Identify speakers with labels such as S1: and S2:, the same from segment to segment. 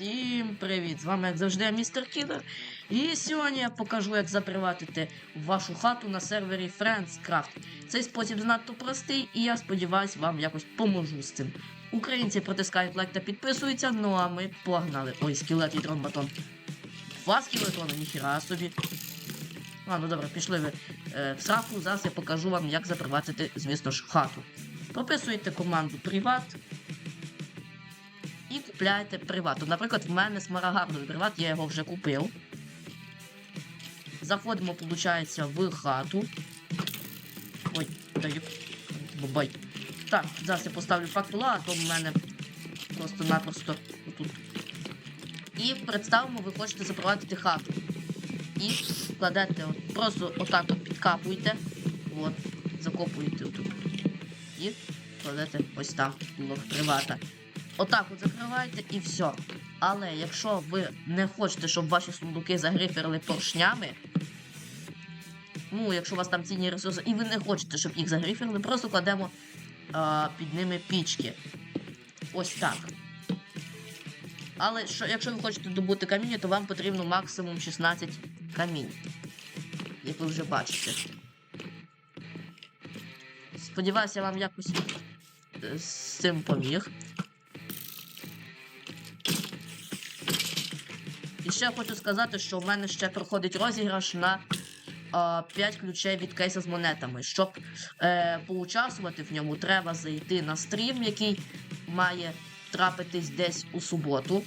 S1: Всім привіт! З вами, як завжди, містер Кілер. І сьогодні я покажу, як заприватити вашу хату на сервері FriendsCraft. Цей спосіб занадто простий, і я сподіваюся, вам якось поможу з цим. Українці протискають лайк та підписуються, ну а ми погнали. Ой, скелет і дрон батон. Два скелетони, ніхіра собі. А, ну добре, пішли ви е, в сраку. Зараз я покажу вам, як заприватити, звісно ж, хату. Прописуєте команду і купляєте приват. Наприклад, в мене смарагардовий приват, я його вже купив. Заходимо, виходить, в хату. Ой, даю. Бабай. Так, зараз я поставлю фактула, а то в мене просто-напросто отут. І представимо, ви хочете запровадити хату. І кладете, от, просто отак от підкапуєте. От, закопуєте тут. І кладете ось там блок привата. Отак от закриваєте і все. Але якщо ви не хочете, щоб ваші сундуки загриферили поршнями, ну, якщо у вас там цінні ресурси, і ви не хочете, щоб їх загриферили, просто кладемо а, під ними пічки. Ось так. Але що, якщо ви хочете добути каміння, то вам потрібно максимум 16 камінь. Як ви вже бачите. Сподіваюся, я вам якось е, з цим поміг. Ще хочу сказати, що в мене ще проходить розіграш на а, 5 ключей від кейса з монетами. Щоб е, поучаствувати в ньому, треба зайти на стрім, який має трапитись десь у суботу.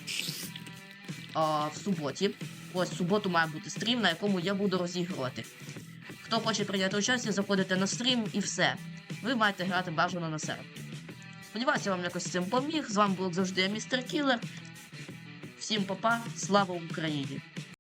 S1: А, в суботі. Ось в суботу має бути стрім, на якому я буду розігрувати. Хто хоче прийняти участь, заходите на стрім і все. Ви маєте грати бажано на сервері. Сподіваюся, я вам якось з цим поміг. З вами був завжди я, містер Кілер. Всім па-па, слава Україні!